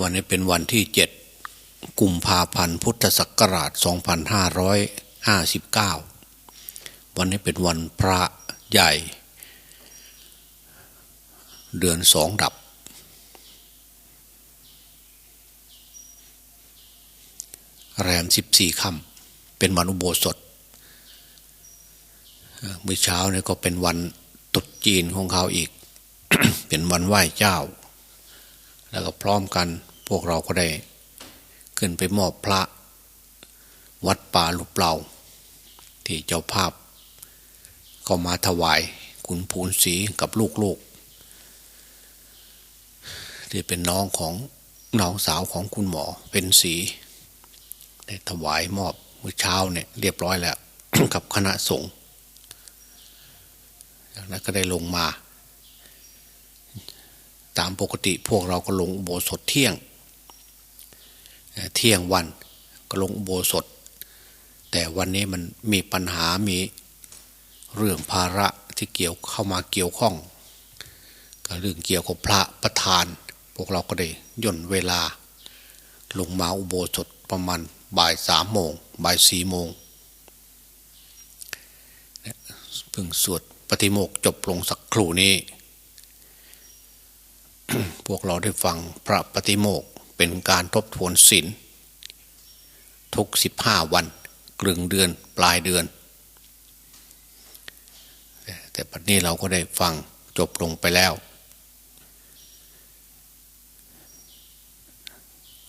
วันนี้เป็นวันที่เจ็ดกุมภาพันธ์พุทธศักราช 2559 วันนี้เป็นวันพระใหญ่ เดือนสองดับ แรมสิบสี่ค่ำเป็นวันอุโบสถเมื่อเช้าเนี่ยก็เป็นวันตรุษจีนของเขาอีก เป็นวันไหว้เจ้า แล้วก็พร้อมกัน พวกเราก็ได้ ขึ้นไปมอบพระ วัดป่าลุเปล่า ที่เจ้าภาพ ก็มาถวายขุนผูนสีกับลูกๆที่เป็นน้องของน้องสาวของคุณหมอเป็นสีได้ถวายมอบเมื่อเช้าเนี่ยเรียบร้อยแล้ว กับคณะสงฆ์จากนั้นก็ได้ลงมา ตามปกติพวกเราก็ลงอุโบสถเที่ยง เที่ยงวันก็ลงอุโบสถ แต่วันนี้มันมีปัญหามีเรื่องภาระที่เกี่ยวเข้ามาเกี่ยวข้องก็เรื่องเกี่ยวกับพระประธาน พวกเราก็ได้ย่นเวลา ลงมาอุโบสถประมาณบ่ายสามโมงบ่ายสี่โมงเพิ่งสวดปฏิโมกจบลงสักครู่นี้ พวกเราได้ฟังพระปฏิโมก เป็นการทบทวนศีลทุกสิบห้าวันกลึงเดือนปลายเดือน แต่ปัจนี้เราก็ได้ฟังจบลงไปแล้ว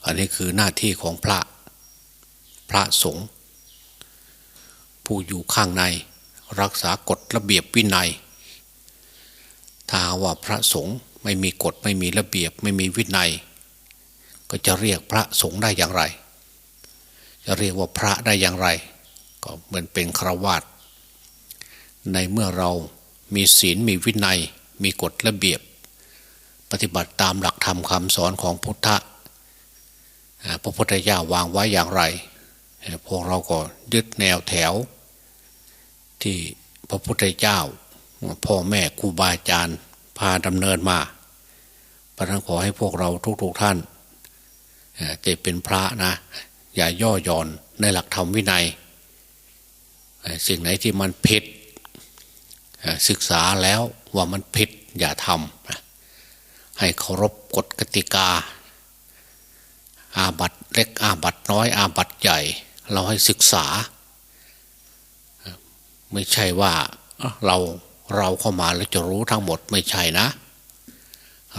อันนี้คือหน้าที่ของพระพระสงฆ์ผู้อยู่ข้างในรักษากฎระเบียบวินัย ถ้าว่าพระสงฆ์ไม่มีกฎไม่มีระเบียบไม่มีวินัย ก็จะเรียกพระสงฆ์ได้อย่างไร จะเรียกว่าพระได้อย่างไร ก็เหมือนเป็นครวาตในเมื่อเรามีศีลมีวินัย มีกฎระเบียบ ปฏิบัติตามหลักธรรมคำสอนของพุทธะพระพุทธเจ้าวางไว้อย่างไร พวกเราก็ยึดแนวแถว ที่พระพุทธเจ้า พ่อแม่ครูบาอาจารย์พาดำเนินมาพระท่านขอให้พวกเราทุกๆทท่าน จะเป็นพระนะ อย่าย่อหย่อนในหลักธรรมวินัย สิ่งไหนที่มันผิดศึกษาแล้วว่ามันผิดอย่าทำให้เคารพกฎกติกา อาบัตเล็กอาบัตน้อยอาบัตใหญ่ เราให้ศึกษา ไม่ใช่ว่าเราเราเข้ามาแล้วจะรู้ทั้งหมดไม่ใช่นะ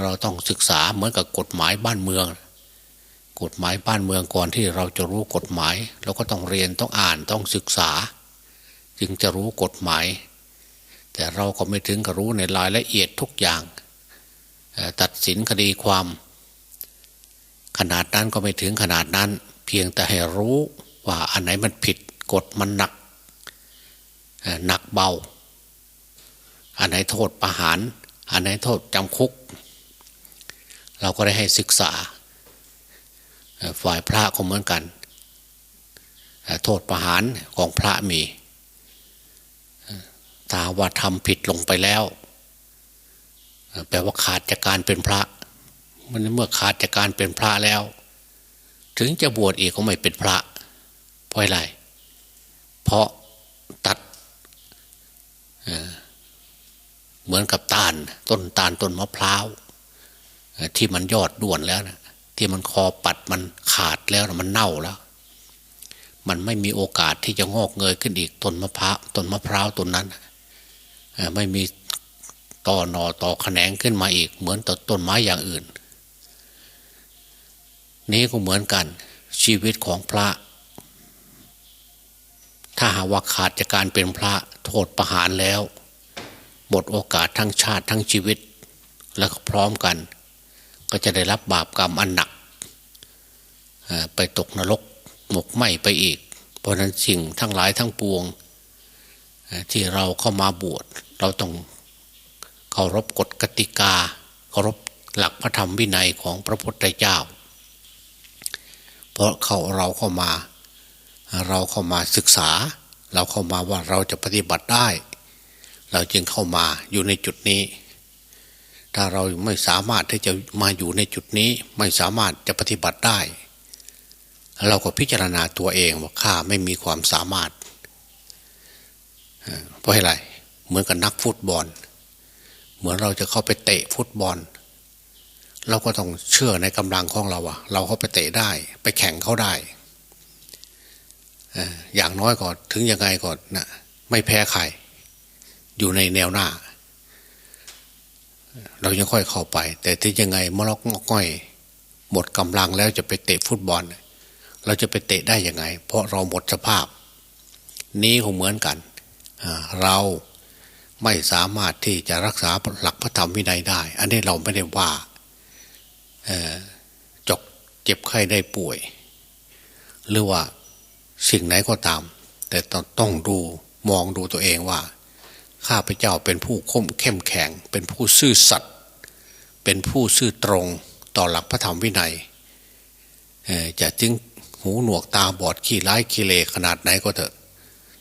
เราต้องศึกษาเหมือนกับกฎหมายบ้านเมือง กฎหมายบ้านเมืองก่อนที่เราจะรู้กฎหมาย เราก็ต้องเรียนต้องอ่านต้องศึกษา จึงจะรู้กฎหมาย แต่เราก็ไม่ถึงกับรู้ในรายละเอียดทุกอย่าง ตัดสินคดีความ ขนาดนั้นก็ไม่ถึงขนาดนั้น เพียงแต่ให้รู้ว่าอันไหนมันผิดกฎมันหนักหนักเบา อันไหนโทษประหาร อันไหนโทษจำคุก เราก็ได้ให้ศึกษา ฝ่ายพระก็เหมือนกัน โทษประหารของพระมีถ้าว่าทำผิดลงไปแล้ว แปลว่าขาดจากการเป็นพระ มันเมื่อขาดจากการเป็นพระแล้ว ถึงจะบวชอีกก็ไม่เป็นพระเพราะอะไร เพราะตัดเหมือนกับตาลต้นตาลต้นมะพร้าวที่มันยอดด่วนแล้วนะ ที่มันคอปัดมันขาดแล้วมันเน่าแล้ว มันไม่มีโอกาสที่จะงอกเงยขึ้นอีกต้นมะพร้าวต้นมะพร้าวต้นนั้นไม่มีต่อหนอต่อแขนงขึ้นมาอีก เหมือนต้นต้นไม้อย่างอื่น นี้ก็เหมือนกัน ชีวิตของพระ ถ้าหาว่าขาดจากการเป็นพระโทษประหารแล้วหมดโอกาสทั้งชาติทั้งชีวิต แล้วก็พร้อมกัน ก็จะได้รับบาปกรรมอันหนัก ไปตกนรกหมกไหมไปอีก เพราะนั้นสิ่งทั้งหลายทั้งปวง ที่เราเข้ามาบวชเราต้องเคารพกฎกติกาเคารพหลักพระธรรมวินัยของพระพุทธเจ้า เพราะเขาเราเข้ามา เราเข้ามาศึกษา เราเข้ามาว่าเราจะปฏิบัติได้ เราจึงเข้ามาอยู่ในจุดนี้ ถ้าเราไม่สามารถที่จะมาอยู่ในจุดนี้ไม่สามารถจะปฏิบัติได้ เราก็พิจารณาตัวเองว่าข้าไม่มีความสามารถ เพราะอะไรเหมือนกับนักฟุตบอล เหมือนเราจะเข้าไปเตะฟุตบอล เราก็ต้องเชื่อในกำลังของเราอะเราเข้าไปเตะได้ ไปแข่งเขาได้อย่างน้อยก็ถึงยังไงก็นะไม่แพ้ใครอยู่ในแนวหน้า เรายังค่อยเข้าไป แต่ที่ยังไงมล็อกงอกง่อย หมดกำลังแล้วจะไปเตะฟุตบอล เราจะไปเตะได้ยังไง เพราะเราหมดสภาพ นี้คงเหมือนกัน เราไม่สามารถที่จะรักษาหลักพระธรรมวินัยได้ อันนี้เราไม่ได้ว่าจกเจ็บไข้ได้ป่วย หรือว่าสิ่งไหนก็ตาม แต่ต้องดูมองดูตัวเองว่า ข้าพเจ้าเป็นผู้คมเข้มแข็ง เป็นผู้ซื่อสัตย์ เป็นผู้ซื่อตรงต่อหลักพระธรรมวินัยจะจึงหูหนวกตาบอดขี้ร้ายขี้เลขนาดไหนก็เถอะ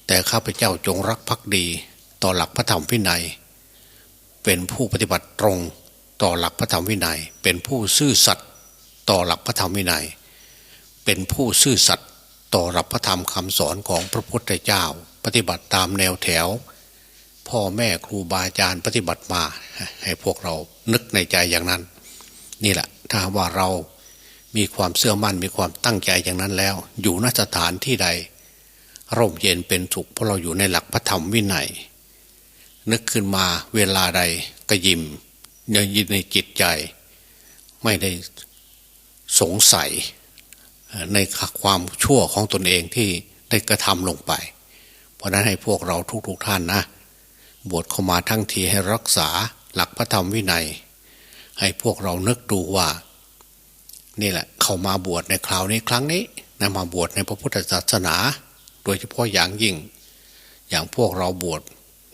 แต่ข้าพเจ้าจงรักภักดีต่อหลักพระธรรมวินัย เป็นผู้ปฏิบัติตรงต่อหลักพระธรรมวินัย เป็นผู้ซื่อสัตย์ต่อหลักพระธรรมวินัย เป็นผู้ซื่อสัตย์ต่อรับพระธรรมคำสอนของพระพุทธเจ้า ปฏิบัติตามแนวแถว พ่อแม่ครูบาอาจารย์ปฏิบัติมา ให้พวกเรานึกในใจอย่างนั้น นี่แหละ ถ้าว่าเรามีความเชื่อมั่นมีความตั้งใจอย่างนั้นแล้ว อยู่นสถานที่ใด ร่มเย็นเป็นสุขเพราะเราอยู่ในหลักพระธรรมวินัย นึกขึ้นมาเวลาใดก็ยิ้มเนื้อยินในจิตใจ ไม่ได้สงสัยในความชั่วของตนเองที่ได้กระทำลงไป เพราะนั้นให้พวกเราทุกๆทท่านนะ บวชเข้ามาทั้งทีให้รักษาหลักพระธรรมวินัย ให้พวกเรานึกดูว่า นี่แหละ เข้ามาบวชในคราวนี้ครั้งนี้นะมาบวชในพระพุทธศาสนา โดยเฉพาะอย่างยิ่ง อย่างพวกเราบวช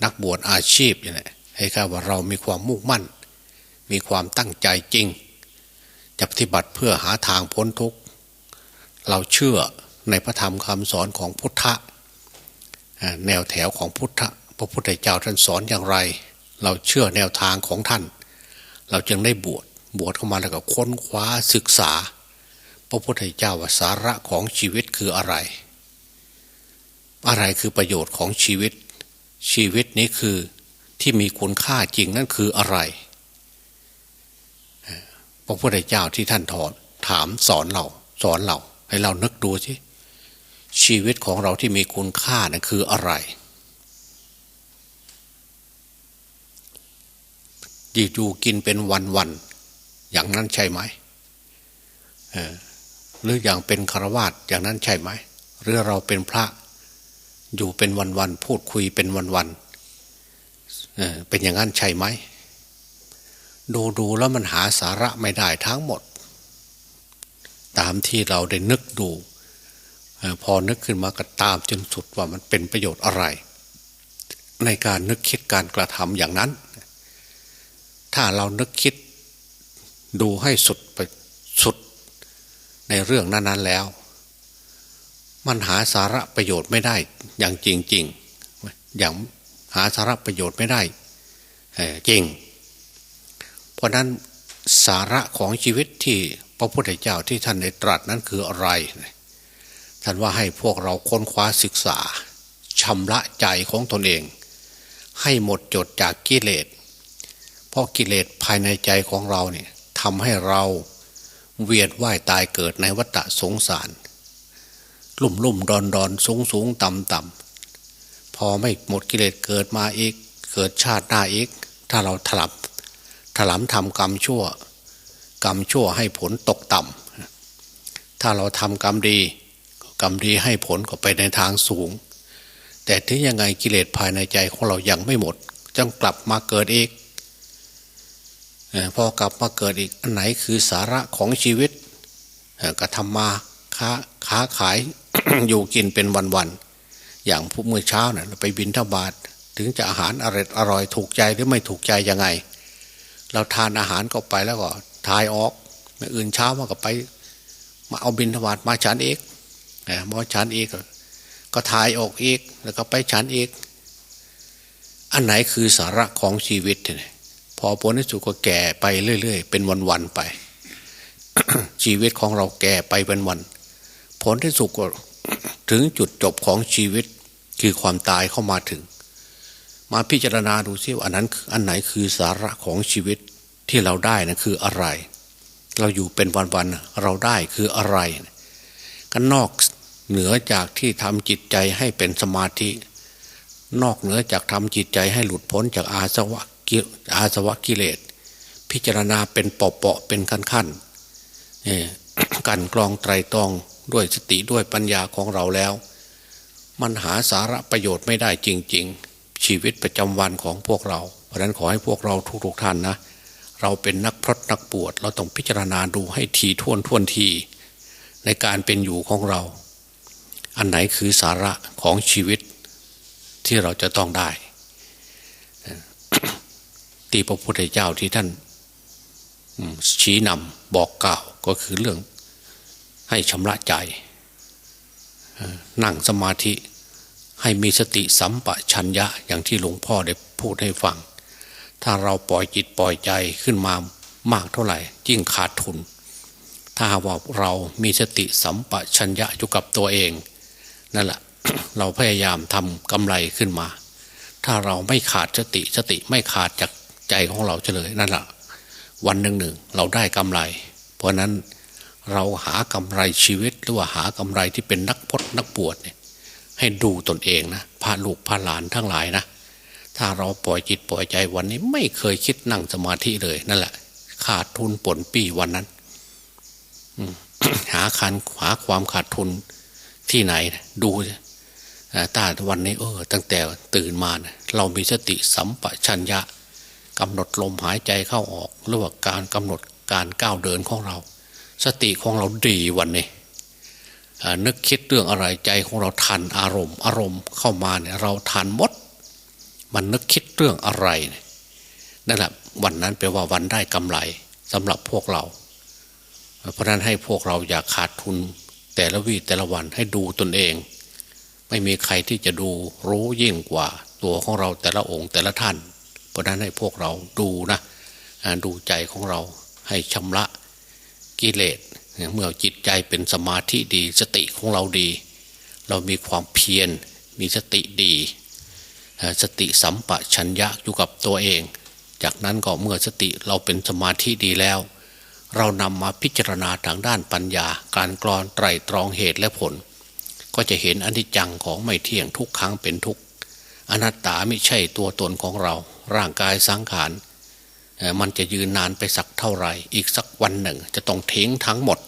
นักบวชอาชีพอย่างนี้ให้ค่ว่าเรามีความมุ่งมั่น มีความตั้งใจจริง จะปฏิบัติเพื่อหาทางพ้นทุกข์เราเชื่อในพระธรรมคำสอนของพุทธะแนวแถวของพุทธะ พระพุทธเจ้าท่านสอนอย่างไร เราเชื่อแนวทางของท่าน เราจึงได้บวชบวชเข้ามาแล้วก็ค้นคว้าศึกษา พระพุทธเจ้าว่าสาระของชีวิตคืออะไร อะไรคือประโยชน์ของชีวิต ชีวิตนี้คือที่มีคุณค่าจริงนั่นคืออะไรพระพุทธเจ้าที่ท่านถอนถามสอนเราสอนเราให้เรานึกดูสิชีวิตของเราที่มีคุณค่านะ่ะคืออะไร ยีดูกินเป็นวันวันอย่างนั้นใช่ไหมหรืออย่างเป็นคารวาสอย่างนั้นใช่ไหม หรือเราเป็นพระอยู่เป็นวันวันพูดคุยเป็นวันวันเป็นอย่างนั้นใช่ไหม ดูดูแล้วมันหาสาระไม่ได้ทั้งหมด ตามที่เราได้นึกดูพอนึกขึ้นมาก็ตามจนสุดว่ามันเป็นประโยชน์อะไร ในการนึกคิดการกระทำอย่างนั้น ถ้าเรานึกคิดดูให้สุดไปสุดในเรื่องนั้น ๆแล้ว มันหาสาระประโยชน์ไม่ได้อย่างจริงๆอย่างหาสาระประโยชน์ไม่ได้จริง เพราะนั้นสาระของชีวิตที่พระพุทธเจ้าที่ท่านได้ตรัสนั้นคืออะไรท่านว่าให้พวกเราค้นคว้าศึกษาชำระใจของตนเอง ให้หมดจดจากกิเลส เพราะกิเลสภายในใจของเราเนี่ยทำให้เราเวียนว่ายตายเกิดในวัฏสงสาร ลุ่มลุ่มดอนดอนสูงสูงต่ำต่ำพอไม่หมดกิเลสเกิดมาอีก เกิดชาติหน้าอีก ถ้าเราถลับถลำทำกรรมชั่ว กรรมชั่วให้ผลตกต่ำถ้าเราทำกรรมดี กรรมดีให้ผลก็ไปในทางสูง แต่ถึงยังไงกิเลสภายในใจของเรายังไม่หมดจงกลับมาเกิดอีก พอกลับมาเกิดอีกอันไหนคือสาระของชีวิตก็ทำมาค้าค้าขายอยู่กินเป็นวันๆอย่างผู้เมื่อเช้าเนะ่ยไปบินทบาทถึงจะอาหารอร่อยอร่อยถูกใจหรือไม่ถูกใจยังไง เราทานอาหารก็ไปแล้วก็ทายออกมอื่นเช้ามาก็ไป มาเอาบินธบาตมาฉันเอกมาฉันเอกก็ทายออกเอกแล้วก็ไปฉันเอกอันไหนคือสาระของชีวิตเนี่ย พอผลที่สุดก็แก่ไปเรื่อยๆ เป็นวันๆไป ชีวิตของเราแก่ไปเป็นวัน ผลที่สุดก็ถึงจุดจบของชีวิตคือความตายเข้ามาถึง มาพิจารณาดูซิว่าอันนั้นอันไหนคือสาระของชีวิตที่เราได้นะคืออะไร เราอยู่เป็นวันๆเราได้คืออะไรกันนอกเหนือจากที่ทำจิตใจให้เป็นสมาธิ นอกเหนือจากทำจิตใจให้หลุดพ้นจากอาสวะ อาสวะกิเลส พิจารณาเป็นเปาะๆเป็นขั้นๆกันกรองไตรตรองด้วยสติด้วยปัญญาของเราแล้ว มันหาสาระประโยชน์ไม่ได้จริง ๆ ชีวิตประจำวันของพวกเรา เพราะนั้นขอให้พวกเราทุกๆท่านนะ เราเป็นนักพรตนักปวด เราต้องพิจารณาดูให้ทีท่วนท่วนที ในการเป็นอยู่ของเรา อันไหนคือสาระของชีวิตที่เราจะต้องได้ ตีพระพุทธเจ้าที่ท่านชี้นำบอกกล่าวก็คือเรื่องให้ชำระใจ นั่งสมาธิให้มีสติสัมปชัญญะอย่างที่หลวงพ่อได้พูดให้ฟัง ถ้าเราปล่อยจิตปล่อยใจขึ้นมามากเท่าไหร่ยิ่งขาดทุน ถ้าว่าเรามีสติสัมปชัญญะอยู่กับตัวเอง นั่นแหละเราพยายามทำกำไรขึ้นมา ถ้าเราไม่ขาดสติสติไม่ขาดจาก ใจของเราเฉลยนั่นแหละวันหนึ่งหนึ่งเราได้กำไร เพราะนั้นเราหากำไรชีวิตหรือว่าหากำไรที่เป็นนักพจนักบวชเนี่ยให้ดูตนเองนะพาลูกพาหลานทั้งหลายนะ ถ้าเราปล่อยจิตปล่อยใจวันนี้ไม่เคยคิดนั่งสมาธิเลยนั่นแหละ ขาดทุนผลปีวันนั้นหาคันหาความขาดทุนที่ไหนดูตาวันนี้เออ ตั้งแต่ตื่นมานะเรามีสติสัมปชัญญะ กำหนดลมหายใจเข้าออกหรือว่าการกำหนดการก้าวเดินของเรา สติของเราดีวันนี้นึกคิดเรื่องอะไรใจของเราทันอารมณ์ อารมณ์เข้ามาเนี่ยเราทันหมด มันนึกคิดเรื่องอะไรเนี่ยนั่นแหละวันนั้นแปลว่าวันได้กำไรสำหรับพวกเรา เพราะนั้นให้พวกเราอย่าขาดทุนแต่ละวีแต่ละวันให้ดูตนเอง ไม่มีใครที่จะดูรู้ยิ่งกว่าตัวของเราแต่ละองค์แต่ละท่าน ราะนั้นให้พวกเราดูนะดูใจของเราให้ชำระกิเลสเมื่อจิตใจเป็นสมาธิดี สติของเราดี เรามีความเพียรมีสติดี สติสัมปชัญญะอยู่กับตัวเอง จากนั้นก็เมื่อสติเราเป็นสมาธิดีแล้ว เรานำมาพิจารณาทางด้านปัญญา การกรอนไตรตรองเหตุและผล ก็จะเห็นอนิจจังของไม่เที่ยงทุกครั้งเป็นทุกอนัตตาไม่ใช่ตัวตนของเรา ร่างกายสังขารมันจะยืนนานไปสักเท่าไหร่ อีกสักวันหนึ่ง จะต้องทิ้งทั้งหมด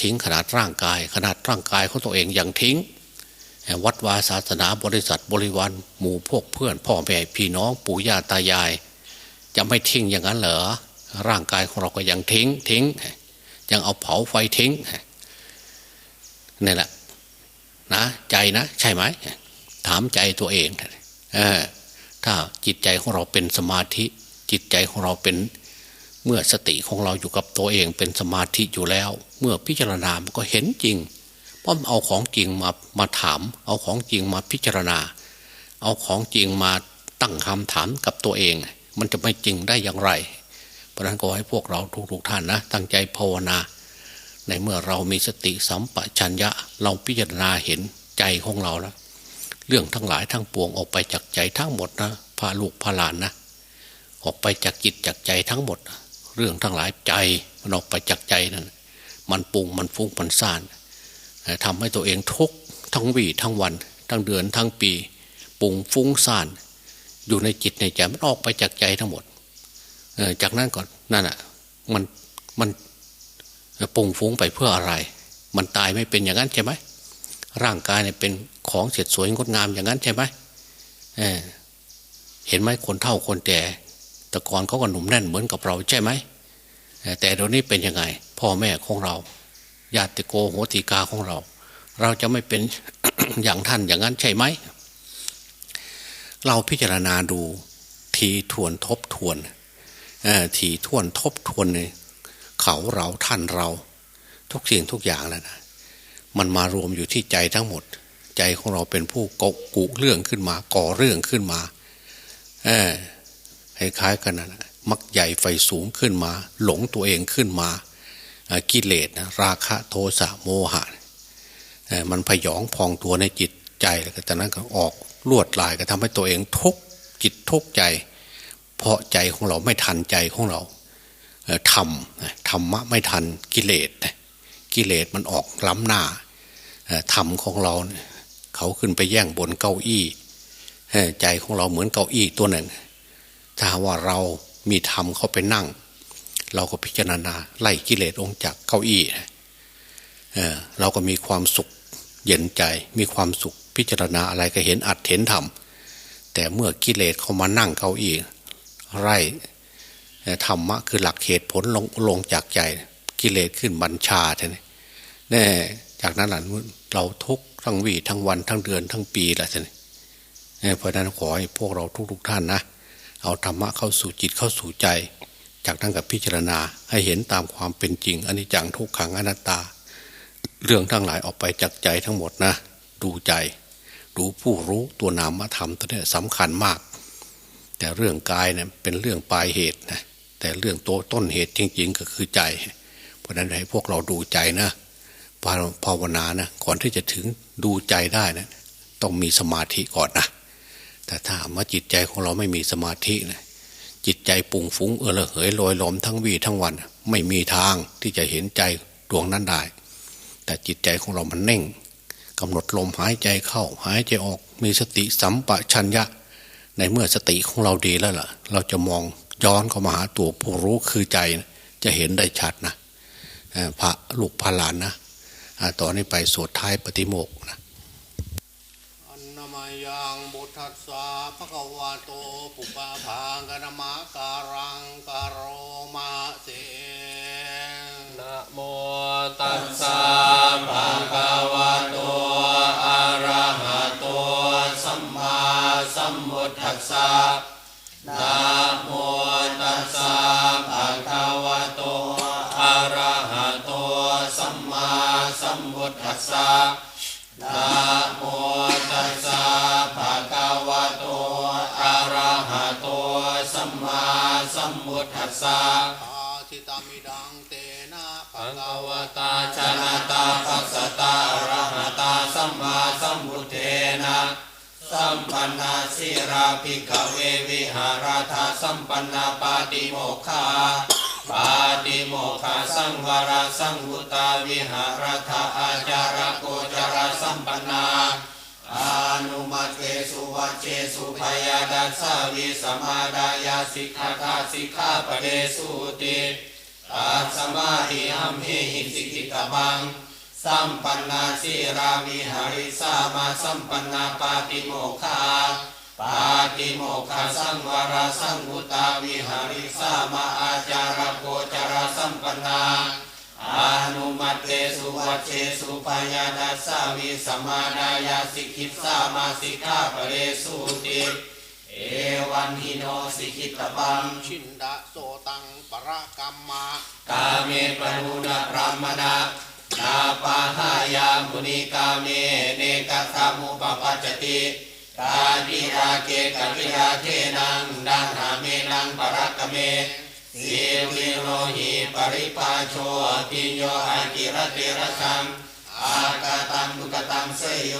ทิ้งขนาดร่างกาย ขนาดร่างกายของตัวเองอยังทิ้ง วัดวาศาสนาบริษัทบริวารหมู่พวกเพื่อนพ่อแม่พี่น้องปู่ย่าตายาย จะไม่ทิ้งอย่างนั้นเหรอร่างกายของเราก็ยังทิ้งทิ้ง ยังเอาเผาไฟทิ้งนี่แหละนะใจนะ ใช่ไหมถามใจตัวเองถ้า จิตใจของเราเป็นสมาธิจิตใจของเราเป็นเมื่อสติของเราอยู่กับตัวเองเป็นสมาธิอยู่แล้ว เมื่อพิจารณามันก็เห็นจริงเพราะเอาของจริงมามาถาม เอาของจริงมาพิจารณา เอาของจริงมาตั้งคำถามกับตัวเอง มันจะไม่จริงได้อย่างไร เพราะนั้นก็ให้พวกเราทุกๆท่านนะ ตั้งใจภาวนา ในเมื่อเรามีสติสัมปชัญญะ เราพิจารณาเห็นใจของเราแล้วเรื่องทั้งหลายทั้งปวงออกไปจากใจทั้งหมดนะาลูกพาหลานนะออกไปจากจิตจากใจทั้งหมด เรื่องทั้งหลายใจมันออกไปจากใจนั่นมันปุงมันฟุ้งมันซ่านทำให้ตัวเองทุกทั้งวีทั้งวัน ทั้งเดือนทั้งปี ปุงฟุ้งซ่านอยู่ในจิตในใจมันออกไปจากใจทั้งหมดจากนั้นก่อนนั่นอะมันมันปุงฟุ้งไปเพื่ออะไร มันตายไม่เป็นอย่างนั้นใช่ไหมร่างกายเนี่ยเป็นของเสร็จสวยงดงามอย่างนั้นใช่ไหมเเห็นไหมคนเท่าคนแก่แต่ก่อนเขาก็หนุ่มแน่นเหมือนกับเราใช่ไหมแต่เดี๋ยวนี้เป็นยังไง พ่อแม่ของเราญาติโกโหติกาของเรา เราจะไม่เป็นอย่างท่านอย่างนั้นใช่ไหม เราพิจารณาดูทีทวนทบทวนทีทวนทบทวนเเขาเราท่านเรา ทุกสิ่งทุกอย่างแล้วนะมันมารวมอยู่ที่ใจทั้งหมด ใจของเราเป็นผู้กกุเรื่องขึ้นมา ก่อเรื่องขึ้นมา เออคล้ายๆกันนะมักใหญ่ไฟสูงขึ้นมา หลงตัวเองขึ้นมากิเลสนะราคะโทสะโมหะมันพยองพองตัวในจิตใจแล้วก็จากนั้นก็ออกลวดลายก็ทำให้ตัวเองทุกจิตทุกใจ เพราะใจของเราไม่ทันใจของเราทำธรรมะไม่ทันกิเลสกิเลสมันออกล้ำหน้าธรรมของเราเขาขึ้นไปแย่งบนเก้าอี้ ใจของเราเหมือนเก้าอี้ตัวหนึ่งถ้าว่าเรามีธรรมเข้าไปนั่ง เราก็พิจารณาไล่กิเลสองจากเก้าอี้เเราก็มีความสุขเย็นใจมีความสุขพิจารณาอะไรก็เห็นอัดเห็นธรรมแต่เมื่อกิเลสเข้ามานั่งเก้าอี้ไล่ธรรมะคือหลักเหตุผลลงลงจากใจกิเลสขึ้นบัญชาท่านแน่จากนั้นหลังเราทุกทั้งวีทั้งวันทั้งเดือนทั้งปีแหละท่าน เพราะนั้นขอให้พวกเราทุกๆทท่านนะ เอาธรรมะเข้าสู่จิตเข้าสู่ใจ จากนั้นกับพิจารณาให้เห็นตามความเป็นจริงอันนี้จังทุกขังอนัตตา เรื่องทั้งหลายออกไปจากใจทั้งหมดนะ ดูใจดูผู้รู้ตัวนามธรรมตัวนี้สำคัญมาก แต่เรื่องกายเนี่ยเป็นเรื่องปลายเหตุนะแต่เรื่องโตต้นเหตุจริง ๆ ก็คือใจ เพราะนั้นให้พวกเราดูใจนะภาวนานะก่อนที่จะถึงดูใจได้นะต้องมีสมาธิก่อนนะ แต่ถ้าว่าจิตใจของเราไม่มีสมาธินะจิตใจปุ่งฟุ้งเออเหยลอยหลอมทั้งวีทั้งวัน ไม่มีทางที่จะเห็นใจดวงนั้นได้ แต่จิตใจของเรามันเน่งกำหนดลมหายใจเข้าหายใจออกมีสติสัมปชัญญะ ในเมื่อสติของเราดีแล้วล่ะ เราจะมองย้อนเข้ามาหาตัวผู้รู้คือใจจะเห็นได้ชัดนะพระลูกพระหลานนะต่อนนี้ไปสวดท้ายปฏิโมกนะ ทัสสะภะคะวะโตปุปปะภากนมะการังกโรมาเสนะโมตัสสะภะคะวะโตอะระหะโตสัมมาสัมพุทธัสสะนะโมตัสสะภะคะวะโตอะระหะโตสัมมาสัมพุทธัสสะนะโม สัมมาสัมพุทธัสสะอาทิตามิดังเตนะภะคะวตาชนะตาภัสสตาอระหตาสัมมาสัมพุทเทนะสัมปันนาสิราภิกเววิหารธาสัมปันนาปาติโมคาปาติโมคาสังวรสังวุตาวิหารธาอาจารโกจารสัมปันนา อนุมัติสุวัจเจสุพยาดัสวิสมาดายาสิกขาทาสิกขาปเดสุติตัสมาธิอัมหิหิสิกิตบังสัมปันนาสิรามิหาริสามาสัมปันนาปาติโมคาปาติโมคาสังวรสังวุตาวิหาริสามาอาจารโกจารสัมปันนา อนุมัติเตสุวัชเชสุปยาดัสสาวิสมาดายาสิกิสามาสิกขาปเรสุติเอวันหิโนสิกิตบังชินดาโสตังปรกรรมะกาเมปรุณพรามณะนาปาหายามุนิกาเมเนกัสมุปปัจจติกาดิราเกกวิราเทนังดังหาเมนังปรักเม สีวิโรหิปริปาโชติโยอากิรติรสังอากาตังดุกตังเสยโย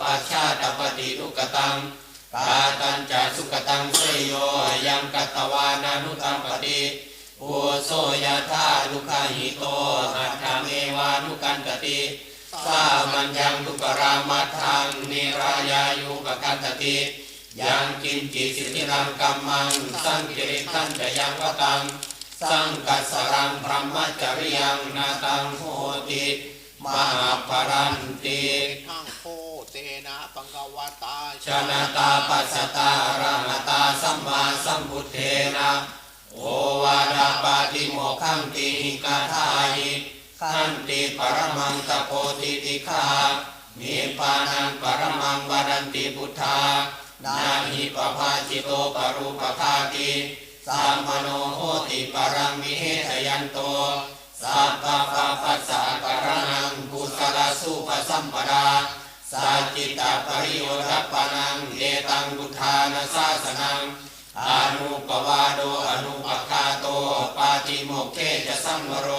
ปัชชาตปฏิดุกตังกาตัญจะสุกตังเสยโยยังกัตวานานุตังปฏิปุโสยธาลุขาหิโตอัตถเมวานุกันตติสามัญญังทุกรามัทังนิรายายุปกันตติ ยังกินจิตสิทิรังกัมมังสังกิริทันจะยังวตังสังกัสรังพรหมจริยังนาตังโหติมหาปรันติทังโพเตนะปังกวตาชนะตาปัสสตาระหตาสัมมาสัมพุทเทนะโอวาดาปาติโมขังติหิกาทาหิขันติปรมังตโพติติคามีปานังปรมังวดันติพุทธา นาหิปภาจิโตปรุปภาติสามมโนโหติปรังมิเหทยันโตสัพพะปะปัสสะกรนังกุสลสุปสัมปดาสัจจิตาปริโยทัปนังเอตังบุทานาสาสนังอนุปวาโดอนุปคาโตปาติโมเขจะสัมวโร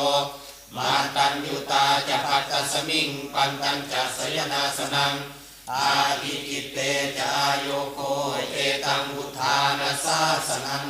มาตัญยุตาจะพัตสมิงปันตัญจะสยนาสนังอาภิกิเตจะ สนัน